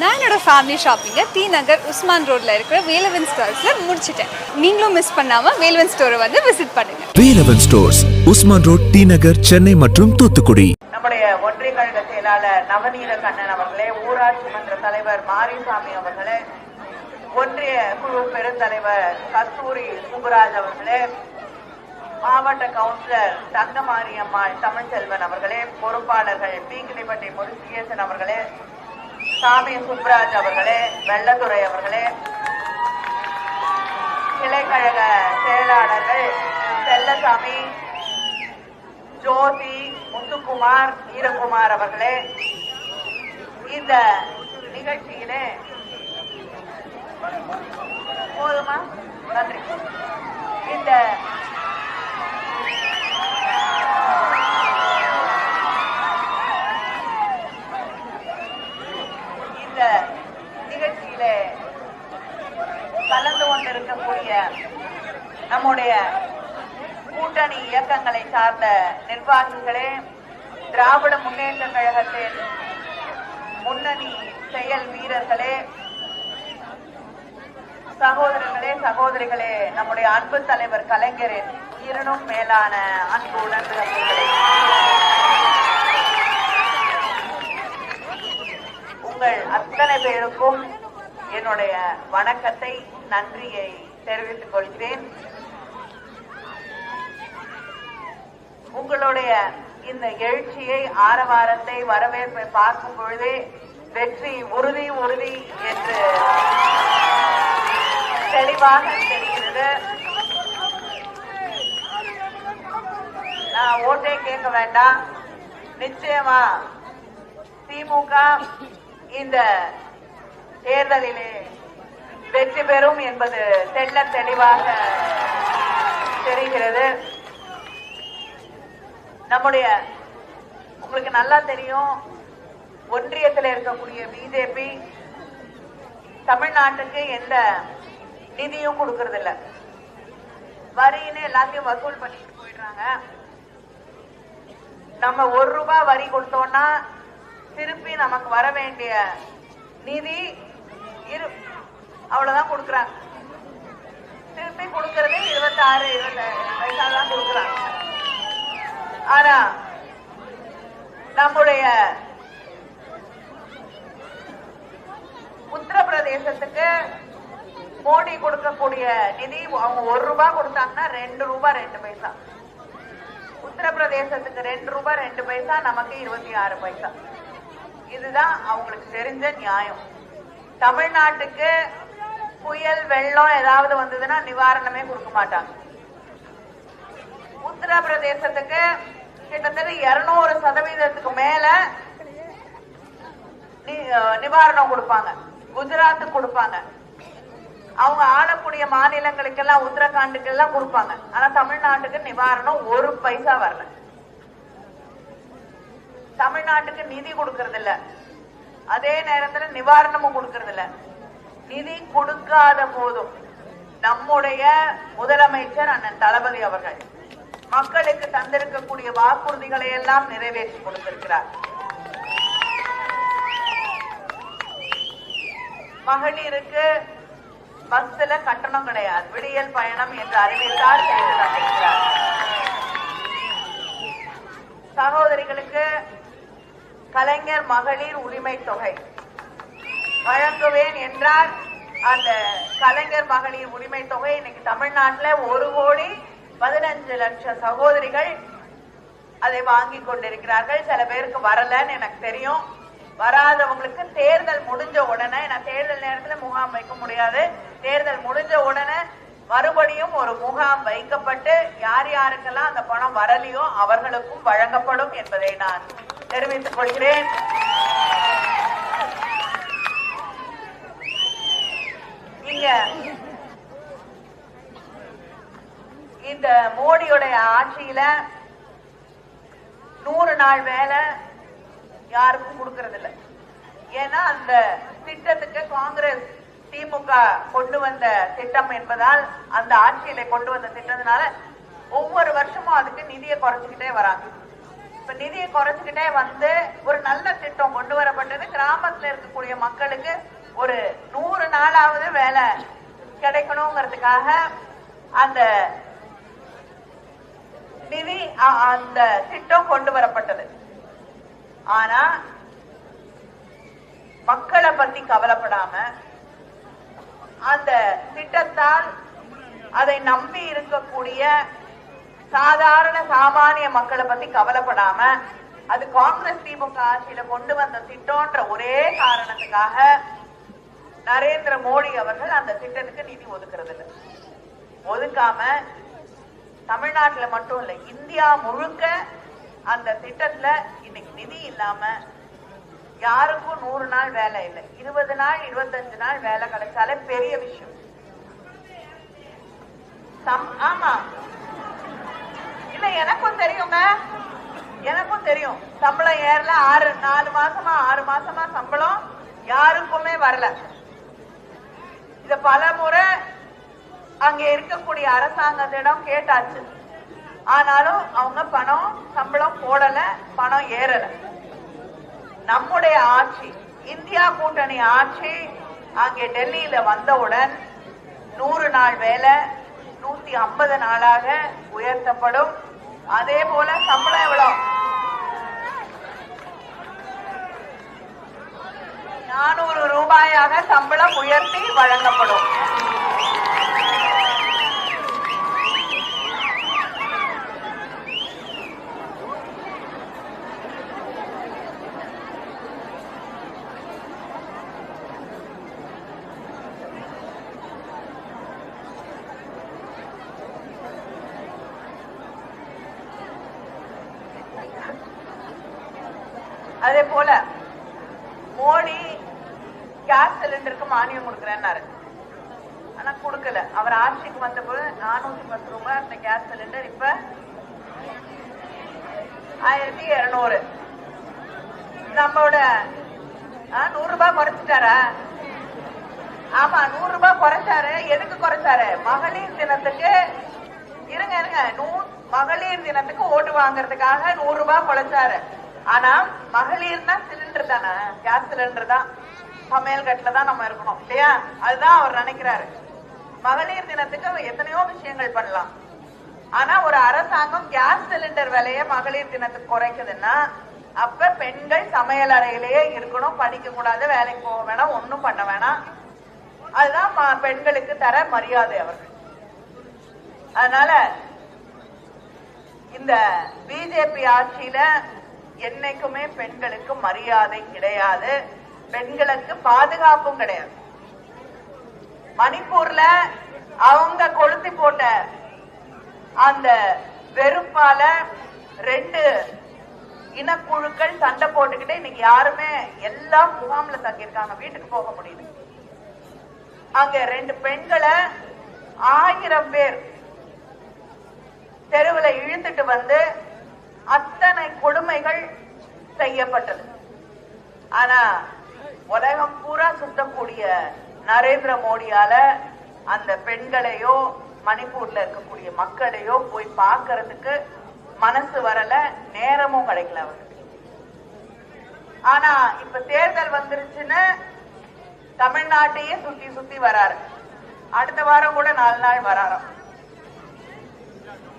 நான் என்னோட ஃபேமிலி ஷாப்பிங்கை டி நகர் உஸ்மான் ரோட்ல இருக்கிற வேலவன் ஸ்டோர்ஸில் முடிச்சிட்டேன். நீங்களும் மிஸ் பண்ணாமல் வேலவன் ஸ்டோரை வந்து விசிட் பண்ணுங்க. Velavan stores Usman road T Nagar Chennai மற்றும் தூத்துக்குடி. நம்முடைய ஒன்றிய கழக செயலாளர் நவநீத கண்ணன் அவர்களே ஊராட்சி மன்ற தலைவர் மாரிசாமி அவர்களே ஒன்றிய குழு பெருந்தலைவர் கஸ்தூரி சுப்புராஜ் அவர்களே மாவட்ட கவுன்சிலர் தங்கமாரியம்மாள் தமிழ்செல்வன் அவர்களே பொறுப்பாளர்கள் பீங்கிலிப்பட்டி முருசிகேசன் அவர்களே சாமி சுப்ராஜ் அவர்களே வெள்ளத்துறை அவர்களே கிளைக்கழக செயலாளர்கள் செல்லசாமி ஜோதி முத்துக்குமார் வீரகுமார் அவர்களே இந்த நிகழ்ச்சியிலே போதுமா? நன்றி. இந்த இந்த நிகழ்ச்சியிலே கலந்து நம்முடைய கூட்டணி இயக்கங்களை சார்ந்த நிர்வாகிகளே திராவிட முன்னேற்ற கழகத்தின் முன்னணி செயல் வீரர்களே சகோதரர்களே சகோதரிகளே நம்முடைய அன்பு தலைவர் கலைஞரின் இருணும் மேலான அன்பு உணர்வுகளே. உங்கள் அத்தனை பேருக்கும் என்னுடைய வணக்கத்தை நன்றியை தெரிவித்துக் கொள்கிறேன். உங்களுடைய இந்த எழுச்சியை ஆரவாரத்தை வரவேற்பை பார்க்கும் பொழுதே வெற்றி உறுதி உறுதி என்று தெளிவாக தெரிகிறது. நான் ஓட்டே கேட்க வேண்டாம். நிச்சயமா திமுக இந்த தேர்தலிலே வெற்றி பெறும் என்பது தெள்ள தெளிவாக தெரிகிறது. நம்முடைய உங்களுக்கு நல்லா தெரியும் ஒன்றியத்தில் இருக்கக்கூடிய பிஜேபி தமிழ்நாட்டுக்கு எந்த நிதியும் கொடுக்கறது இல்ல வரின்னு எல்லாத்தையும் வசூல் பண்ணிட்டு போயிடுறாங்க. நம்ம ஒரு ரூபாய் வரி கொடுத்தோம்னா திருப்பி நமக்கு வர வேண்டிய நிதி இரு அவ்வளவுதான் கொடுக்கறாங்க. திருப்பி கொடுக்கறது இருபத்தி ஆறு இருபத்தி பைசா தான் கொடுக்கறாங்க. ஆனா நம்முடைய உத்தரப்பிரதேசத்துக்கு மோடி கொடுக்கக்கூடிய நிதி அவங்க ஒரு ரூபாய் கொடுத்தாங்கன்னா ரெண்டு ரூபாய் ரெண்டு பைசா. உத்தரப்பிரதேசத்துக்கு ரெண்டு ரூபாய் ரெண்டு பைசா நமக்கு இருபத்தி ஆறு பைசா. இதுதான் அவங்களுக்கு தெரிஞ்ச நியாயம். தமிழ்நாட்டுக்கு புயல் வெள்ளம் ஏதாவது வந்ததுன்னா நிவாரணமே கொடுக்க மாட்டாங்க. உத்தரப்பிரதேசத்துக்கு கிட்டத்தட்ட இருநூறு சதவீதத்துக்கு மேல நி- அஹ் நிவாரணம் கொடுப்பாங்க. குஜராத்து கொடுப்பாங்க. அவங்க ஆளக்கூடிய மாநிலங்களுக்கெல்லாம் உத்தரகாண்டுக்கு எல்லாம் கொடுப்பாங்க. ஆனா தமிழ்நாட்டுக்கு நிவாரணம் ஒரு பைசா வரல. தமிழ்நாட்டுக்கு நிதி கொடுக்கறது இல்ல அதே நேரத்துல நிவாரணமும் கொடுக்கறது இல்ல நிதி கொடுக்காத போதும் நம்முடைய முதலமைச்சர் அண்ணன் தளபதி அவர்கள் மக்களுக்கு தந்திருக்கக்கூடிய வாக்குறுதிகளை எல்லாம் நிறைவேற்றி கொடுத்திருக்கிறார். மகளிருக்கு பஸ்ல கட்டணம் கிடையாது. விடியல் பயணம் என்று அறிவித்தார் செய்து தந்திருக்கிறார். சகோதரிகளுக்கு கலைஞர் மகளிர் உரிமை தொகை. வழங்குவேன் என்றார். அந்த கலைஞர் மகளிர் உரிமை தொகை இன்னைக்கு தமிழ்நாட்டில் ஒரு கோடி பதினஞ்சு லட்சம் சகோதரிகள் அதை வாங்கி கொண்டிருக்கிறார்கள். சில பேருக்கு வரலன்னு எனக்கு தெரியும். வராதவங்களுக்கு தேர்தல் முடிஞ்ச உடனே நான் தேர்தல் நேரத்தில் முகாம் வைக்க முடியாது. தேர்தல் முடிஞ்ச உடனே மறுபடியும் ஒரு முகாம் வைக்கப்பட்டு யார் யாருக்கெல்லாம் அந்த பணம் வரலையோ அவர்களுக்கும் வழங்கப்படும் என்பதை நான் தெரிவித்துக் கொள்கிறேன். நீங்க இந்த மோடியுடைய ஆட்சியில நூறு நாள் வேலை யாருக்கும் கொடுக்கறது இல்ல ஏன்னா அந்த திட்டத்துக்கு காங்கிரஸ் திமுக கொண்டு வந்த திட்டம் என்பதால் அந்த ஆட்சியில கொண்டு வந்த திட்டத்தினால ஒவ்வொரு வருஷமும் அதுக்கு நிதியை குறைச்சுக்கிட்டே வராங்க. இப்ப நிதியை குறைச்சுக்கிட்டே வந்து ஒரு நல்ல திட்டம் கொண்டு வரப்பட்டது கிராமத்துல இருக்கக்கூடிய மக்களுக்கு ஒரு நூறு நாளாவது வேலை கிடைக்கணுங்கிறதுக்காக அந்த நிதி அந்த திட்டம் கொண்டு வரப்பட்டது. ஆனா மக்களை பத்தி கவலைப்படாம அந்த திட்டத்தால் அதை நம்பி இருக்கக்கூடிய சாதாரண சாமானிய மக்களை பத்தி கவலைப்படாம அது காங்கிரஸ் திமுக ஆட்சியில கொண்டு வந்த திட்டம்ன்ற ஒரே காரணத்துக்காக நரேந்திர மோடி அவர்கள் அந்த திட்டத்துக்கு நிதி ஒதுக்குறது இல்ல ஒதுக்காம தமிழ்நாட்டுல மட்டும் இல்ல இந்தியா முழுக்க அந்த திட்டத்துல இன்னைக்கு நிதி இல்லாம யாருக்கும் நூறு நாள் வேலை இல்லை. இருபது நாள் இருபத்தஞ்சு நாள் வேலை கிடைச்சாலே பெரிய விஷயம். சம்- ஆமா. இல்ல எனக்கும் தெரியுங்க. எனக்கும் தெரியும். சம்பளம் ஏறல ஆறு நாலு மாசமா ஆறு மாசமா சம்பளம் யாருக்குமே வரல. இத பல முறை அங்க இருக்கக்கூடிய அரசாங்கத்திடம் கேட்டாச்சு. ஆனாலும் அவங்க பணம் சம்பளம் போடல பணம் ஏறல. நம்முடைய ஆட்சி இந்தியா கூட்டணி ஆட்சி அங்கே டெல்லியில வந்தவுடன் நூறு நாள் வேலை நூத்தி ஐம்பது நாளாக உயர்த்தப்படும். அதே போல சம்பளம் எவ்வளவு நானூறு ரூபாயாக சம்பளம் உயர்த்தி வழங்கப்படும். அதே போல மோடி கேஸ் சிலிண்டருக்கு மானியம் கொடுக்குறேன்னாரு. ஆனா கொடுக்கல. அவர் ஆட்சிக்கு வந்தபோது நானூத்தி பத்து ரூபாய் அந்த கேஸ் சிலிண்டர் இப்ப ஆயிரத்தி இருநூறு. நம்மளோட ஆ, நூறு ரூபாய் குறைச்சிட்டாரா? ஆமா நூறு ரூபாய் குறைச்சாரு. எதுக்கு குறைச்சாரு? மகளிர் தினத்துக்கு இருங்க இருங்க நூ மகளிர் தினத்துக்கு ஓட்டு வாங்குறதுக்காக நூறு ரூபாய் குறைச்சாரு. ஆனா மகளிர்னா சிலிண்டர் தானே? கேஸ் சிலிண்டர் தான். சமையல் கட்டுல தான் நம்ம இருக்கணும் இல்லையா? அதுதான் அவர் நினைக்கிறாரு. மகளிர் தினத்துக்கு எத்தனையோ விஷயங்கள் பண்ணலாம். ஆனா ஒரு அரசாங்கம் கேஸ் சிலிண்டர் விலைய மகளிர் தினத்துக்கு குறைக்குதுன்னா அப்ப பெண்கள் சமையல் அறையிலேயே இருக்கணும் படிக்க கூடாது வேலைக்கு போக வேணாம் ஒன்னும் பண்ண வேணாம். அதுதான் ம- பெண்களுக்கு தர மரியாதை அவர்கள். அதனால இந்த பிஜேபி ஆட்சியில என்னைக்குமே பெண்களுக்கு மரியாதை கிடையாது. பெண்களுக்கு பாதுகாப்பும் கிடையாது. மணிப்பூர்ல அவங்க கொளுத்தி போட்ட அந்த வெறுப்பால ரெண்டு இனக்குழுக்கள் சண்டை போட்டுக்கிட்டு இன்னைக்கு யாருமே எல்லாம் முகாம்ல தங்கியிருக்காங்க. வீட்டுக்கு போக முடியுது அங்க ரெண்டு பெண்களை ஆயிரம் பேர் தெருவுல இழுத்துட்டு வந்து அத்தனை கொடுமைகள் செய்யப்பட்டது. ஆனா உலகம் பூரா சுத்தக்கூடிய நரேந்திர மோடியால அந்த பெண்களையோ மணிப்பூர்ல இருக்கக்கூடிய மக்களையோ போய் பாக்குறதுக்கு மனசு வரல நேரமும் கிடைக்கல அவருக்கு. ஆனா இப்ப தேர்தல் வந்துருச்சுன்னு தமிழ்நாட்டையே சுத்தி சுத்தி வராரு. அடுத்த வாரம் கூட நாலு நாள் வராராம்.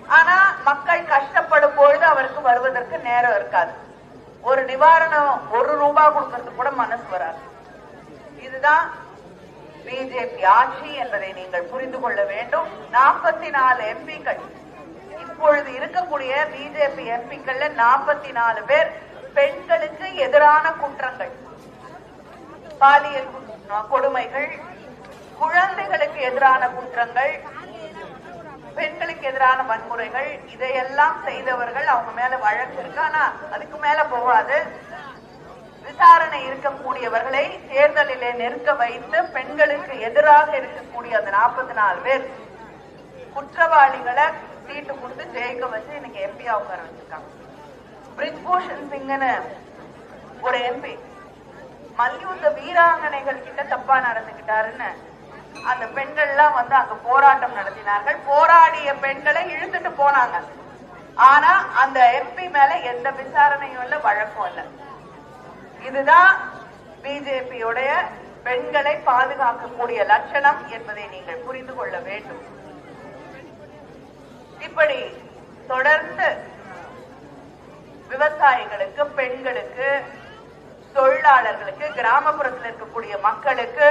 ஆனா மக்கள் கஷ்டப்படும் பொழுது அவருக்கு வருவதற்கு நேரம் இருக்காது. ஒரு நிவாரணம் ஒரு ரூபாய் கொடுக்கறதுக்கு கூட மனசு வராது. இதுதான் பிஜேபி ஆட்சி என்பதை நீங்கள் புரிந்து கொள்ள வேண்டும். நாற்பத்தி நாலு எம்பிக்கள் இப்பொழுது இருக்கக்கூடிய பிஜேபி எம்பிக்கள்ல நாற்பத்தி நாலு பேர் பெண்களுக்கு எதிரான குற்றங்கள் பாலியல் கொடுமைகள் குழந்தைகளுக்கு எதிரான குற்றங்கள் பெண்களுக்கு எதிரான வன்முறைகள் இதையெல்லாம் செய்தவர்கள் அவங்க மேல வழக்கு இருக்கு. ஆனா அதுக்கு மேல போகாது. விசாரணை இருக்கக்கூடியவர்களை தேர்தலிலே நெருக்க வைத்து பெண்களுக்கு எதிராக இருக்கக்கூடிய அந்த நாற்பத்தி நாலு பேர் குற்றவாளிகளை சீட்டு கொடுத்து ஜெயிக்க வச்சு இன்னைக்கு எம்பியா உட்கார வச்சிருக்காங்க. பிரிஜ்பூஷன் சிங்னு ஒரு எம்பி மல்யுத்த வீராங்கனைகள் கிட்ட தப்பா நடந்துகிட்டாருன்னு அந்த பெண்கள்லாம் வந்து அங்க போராட்டம் நடத்தினார்கள். போராடிய பெண்களை இழுத்துட்டு போனாங்க. ஆனா அந்த எம்பி மேல எந்த விசாரணையும் இல்ல வழக்கம் இல்ல. இதுதான் பிஜேபியுடைய பெண்களை பாதுகாக்கக்கூடிய லட்சணம் என்பதை நீங்கள் புரிந்து கொள்ள வேண்டும். இப்படி தொடர்ந்து விவசாயிகளுக்கு பெண்களுக்கு தொழிலாளர்களுக்கு கிராமப்புறத்தில் இருக்கக்கூடிய மக்களுக்கு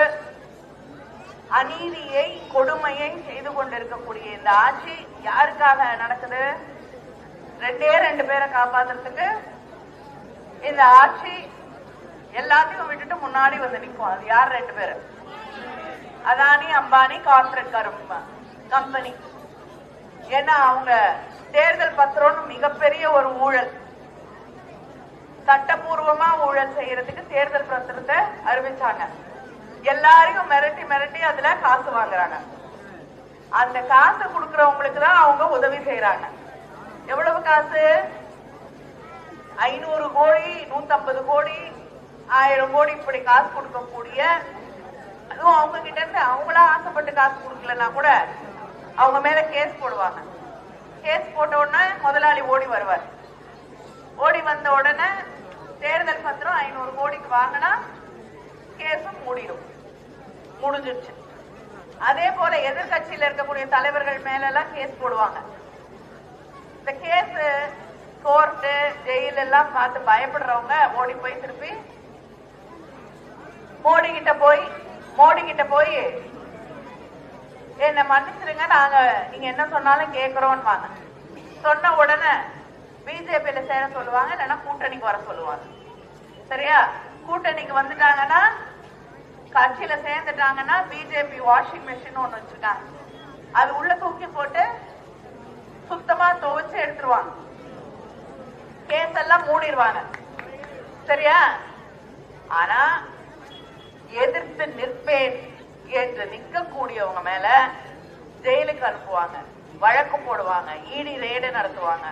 அநீதியை கொடுமையை செய்து கொண்டிருக்கக்கூடிய இந்த ஆட்சி யாருக்காக நடக்குது? ரெண்டே ரெண்டு பேரை காப்பாத்துறதுக்கு இந்த ஆட்சி எல்லாத்தையும் விட்டுட்டு முன்னாடி வந்து நிற்கும் அது யார் ரெண்டு பேரு? அதானி அம்பானி கார்பரேட் கம்பெனி ஏன்னா அவங்க தேர்தல் பத்திரம்னு மிகப்பெரிய ஒரு ஊழல். சட்டபூர்வமா ஊழல் செய்யறதுக்கு தேர்தல் பத்திரத்தை அறிவிச்சாங்க. எல்லாரையும் மிரட்டி மிரட்டி அதுல காசு வாங்குறாங்க. அந்த காசு குடுக்கறவங்களுக்கு தான் அவங்க உதவி செய்யறாங்க எவ்வளவு காசு? ஐநூறு கோடி நூத்தம்பது கோடி ஆயிரம் கோடி இப்படி காசு கொடுக்கக்கூடிய அதுவும் அவங்க கிட்ட இருந்து அவங்களா ஆசைப்பட்டு காசு கொடுக்கலன்னா கூட அவங்க மேல கேஸ் போடுவாங்க. கேஸ் போட்ட உடனே முதலாளி ஓடி வருவார். ஓடி வந்த உடனே தேர்தல் பத்திரம் ஐநூறு கோடிக்கு வாங்கினா கேஸும் மூடிடும். முடிஞ்சிருச்சு. அதே போல எதிர்கட்சியில இருக்கக்கூடிய தலைவர்கள் மேல எல்லாம் கேஸ் போடுவாங்க. இந்த கேஸ் கோர்ட்டு ஜெயில் எல்லாம் பார்த்து பயப்படுறவங்க ஓடி போய் திருப்பி மோடி கிட்ட போய் மோடி கிட்ட போய் என்ன மன்னிச்சிருங்க நாங்க நீங்க என்ன சொன்னாலும் கேக்குறோம்னு வாங்க சொன்ன உடனே பிஜேபியில சேர சொல்லுவாங்க இல்லைன்னா கூட்டணிக்கு வர சொல்லுவாங்க. சரியா? கூட்டணிக்கு வந்துட்டாங்கன்னா கட்சியில சேர்ந்துட்டாங்கன்னா பிஜேபி வாஷிங் மிஷின் ஒண்ணு வச்சிருக்காங்க. அது உள்ள தூக்கி போட்டு சுத்தமா துவைச்சு எடுத்துருவாங்க. கேஸ் எல்லாம் மூடிடுவாங்க சரியா? ஆனா எதிர்த்து நிற்பேன் என்று நிற்கக்கூடியவங்க மேல ஜெயிலுக்கு அனுப்புவாங்க. வழக்கு போடுவாங்க. இடி ரேடு நடத்துவாங்க.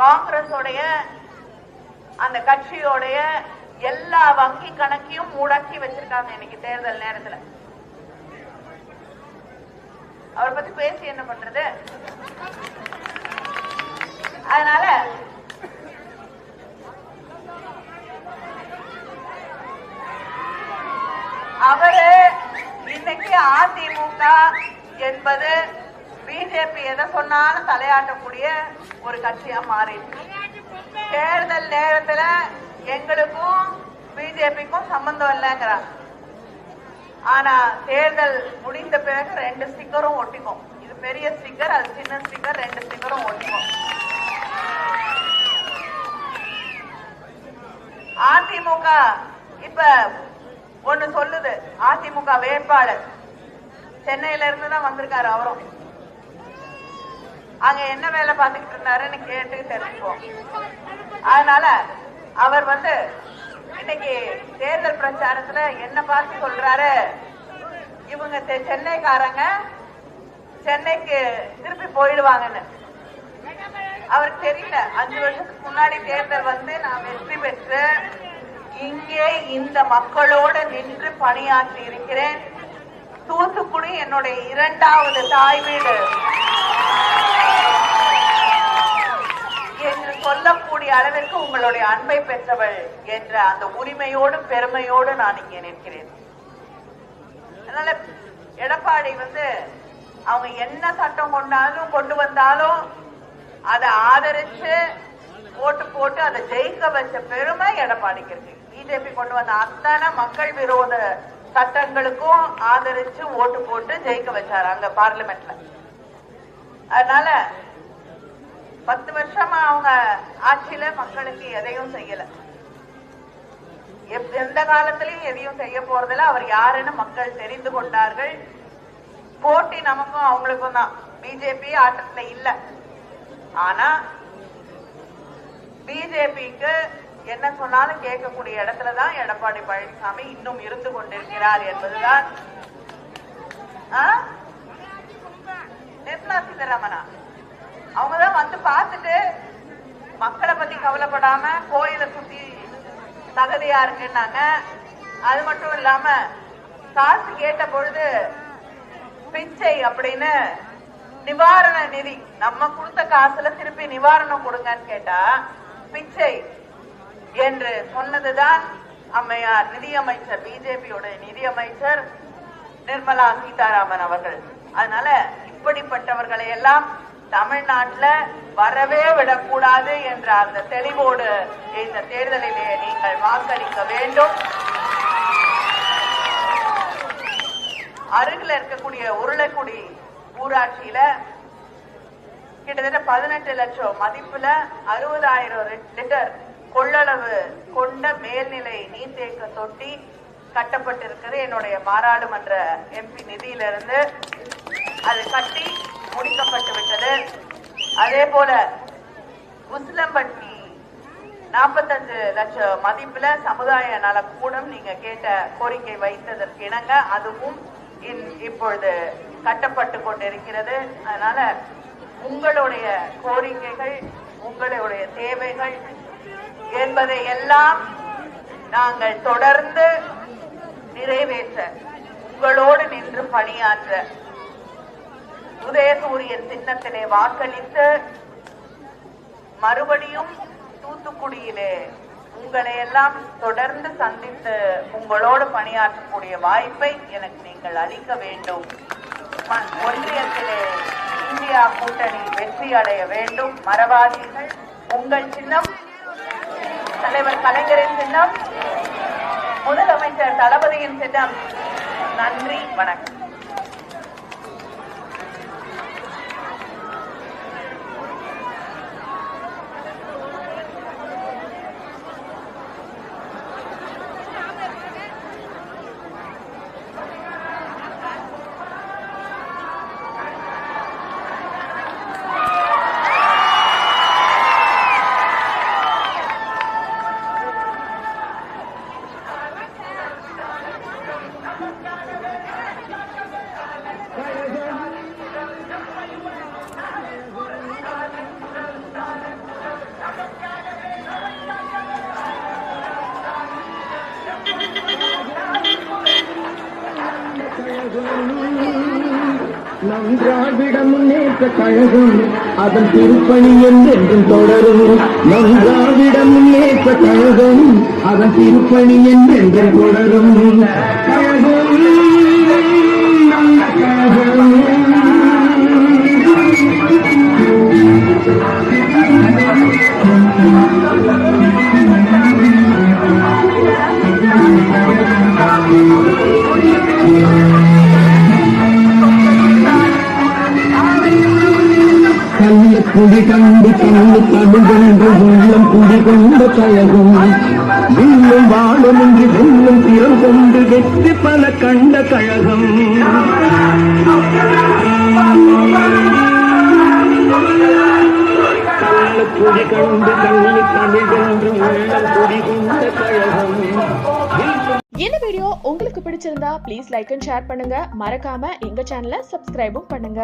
காங்கிரஸோடைய அந்த கட்சியோடைய எல்லா வங்கி கணக்கையும் முடக்கி வச்சிருக்காங்க இன்னைக்கு தேர்தல் நேரத்துல. அவரை பத்தி பேசி என்ன பண்றது? அதனால அவரு இன்னைக்கு அதிமுக என்பது பிஜேபி எதை சொன்னாலும் தலையாட்டக்கூடிய ஒரு கட்சியா மாறிடுச்சு. தேர்தல் நேரத்துல எங்களுக்கும் பிஜேபிக்கும் சம்பந்தம் இல்லைங்கிறாங்க. ஆனா தேர்தல் முடிந்த பிறகு ரெண்டு ஸ்டிக்கரும் ஒட்டிக்கும். இது பெரிய ஸ்டிக்கர் அது சின்ன ஸ்டிக்கர் ரெண்டு ஸ்டிக்கரும் ஒட்டிக்கும். அதிமுக இப்ப ஒண்ணு சொல்லுது. அதிமுக வேட்பாளர். சென்னையில இருந்து தான் வந்திருக்காரு அவரும். அங்க என்ன வேலை பார்த்துக்கிட்டு இருந்தாருன்னு கேட்டு தெரிஞ்சுப்போம் அதனால அவர் வந்து இன்னைக்கு தேர்தல் பிரச்சாரத்துல என்ன பார்த்து சொல்றாரு? இவங்க தெ- சென்னைக்காரங்க சென்னைக்கு திருப்பி போயிடுவாங்கன்னு. அவருக்கு தெரியல. அஞ்சு வருஷத்துக்கு முன்னாடி தேர்தல் வந்து நான் வெற்றி பெற்று இங்கே இந்த மக்களோடு நின்று பணியாற்றி இருக்கிறேன். தூத்துக்குடி என்னுடைய இரண்டாவது தாய் வீடு. சொல்லக்கூடிய அளவிற்கு உங்களுடைய அன்பை பெற்றவள் என்ற அந்த உரிமையோடும் பெருமையோடு நான் இங்கே நிற்கிறேன். அதனால எடப்பாடி வந்து அவங்க என்ன சட்டம் கொண்டாலும் கொண்டு வந்தாலும் அதை ஆதரிச்சு ஓட்டு போட்டு அதை ஜெயிக்க வச்ச பெருமை எடப்பாடிக்கு இருக்கு. பிஜேபி கொண்டு வந்த அத்தனை மக்கள் விரோத சட்டங்களுக்கும் ஆதரிச்சு ஓட்டு போட்டு ஜெயிக்க வச்சாரு அங்க பார்லிமெண்ட்ல அதனால பத்து வருஷமா அவங்க ஆட்சியில மக்களுக்கு எதையும் செய்யல. எப்- எந்த காலத்திலயும் எதையும் செய்ய போறதில்ல. அவர் யாருன்னு மக்கள் தெரிந்து கொண்டார்கள். போட்டி நமக்கும் அவங்களுக்கும் தான். பிஜேபி ஆட்டத்துல இல்ல. ஆனா பிஜேபிக்கு என்ன சொன்னாலும் கேட்கக்கூடிய இடத்துலதான் எடப்பாடி பழனிசாமி இன்னும் இருந்து கொண்டிருக்கிறார் என்பதுதான். நிர்மலா சீதாராமனா? அவங்கதான் வந்து பார்த்துட்டு மக்களை பத்தி கவலைப்படாம கோயிலை சுத்தி தகுதியா இருக்குன்னாங்க. அது மட்டும் இல்லாம காசு கேட்ட பொழுது பிச்சை அப்படின்னு நிவாரண நிதி நம்ம கொடுத்த காசுல திருப்பி நிவாரணம் கொடுங்கன்னு கேட்டா பிச்சை என்று சொன்னதுதான் அம்மையார் நிதியமைச்சர் பிஜேபியோட நிதியமைச்சர் நிர்மலா சீதாராமன் அவர்கள். அதனால இப்படிப்பட்டவர்களை எல்லாம் தமிழ்நாட்டில் வரவே விடக்கூடாது என்ற அந்த தெளிவோடு இந்த தேர்தலிலே நீங்கள் வாக்களிக்க வேண்டும். அருகில் இருக்கக்கூடிய உருளைக்குடி ஊராட்சியில கிட்டத்தட்ட பதினெட்டு லட்சம் மதிப்புல அறுபதாயிரம் லிட்டர் கொள்ளளவு கொண்ட மேல்நிலை நீர்த்தேக்க தொட்டி கட்டப்பட்டிருக்கிறது. என்னுடைய பாராளுமன்ற எம்பி நிதியிலிருந்து அது கட்டி முடிக்கப்பட்டு விட்டது அதே போல உசிலம்பட்டி நாற்பத்தஞ்சு லட்சம் மதிப்புல சமுதாய நலக்கூடம் நீங்க கேட்ட கோரிக்கை வைத்ததற்கு இணங்க அதுவும் இன்- இப்பொழுது கட்டப்பட்டு கொண்டிருக்கிறது. அதனால உங்களுடைய கோரிக்கைகள் உங்களுடைய தேவைகள் என்பதை எல்லாம் நாங்கள் தொடர்ந்து நிறைவேற்ற உங்களோடு நின்று பணியாற்ற உதயசூரியன் சின்னத்திலே வாக்களித்து மறுபடியும் தூத்துக்குடியிலே உங்களை எல்லாம் தொடர்ந்து சந்தித்து உங்களோடு பணியாற்றக்கூடிய வாய்ப்பை எனக்கு நீங்கள் அளிக்க வேண்டும். ஒன்றியத்திலே இந்தியா கூட்டணி வெற்றி அடைய வேண்டும். மரவாதிகள் உங்கள் சின்னம் தலைவர் கலைஞரின் சின்னம் முதலமைச்சர் தளபதியின் சின்னம். நன்றி வணக்கம். நம் திராவிட முன்னேற்ற கழகம் அதன் திருப்பணி என்றென்றும் தொடரும். நம் திராவிட முன்னேற்ற கழகம் அதன் திருப்பணி என்றென்றும் தொடரும். கழகம் நல்ல கழகம். குடி கண்டு கண்ணு தமிழ்கென்று உள்ளம் குடி கொண்ட கழகம் இன்னும் என்று வெல்லும் திறம் கொண்டு வெற்றி பல கண்ட கழகம். குடி கண்டு கண்ணு தமிழ்கென்று உள்ளம் குடி கொண்ட கழகம். இந்த வீடியோ உங்களுக்கு பிடிச்சிருந்தா ப்ளீஸ் லைக் அண்ட் ஷேர் பண்ணுங்க. மறக்காம எங்க சேனலை சப்ஸ்கிரைபும் பண்ணுங்க.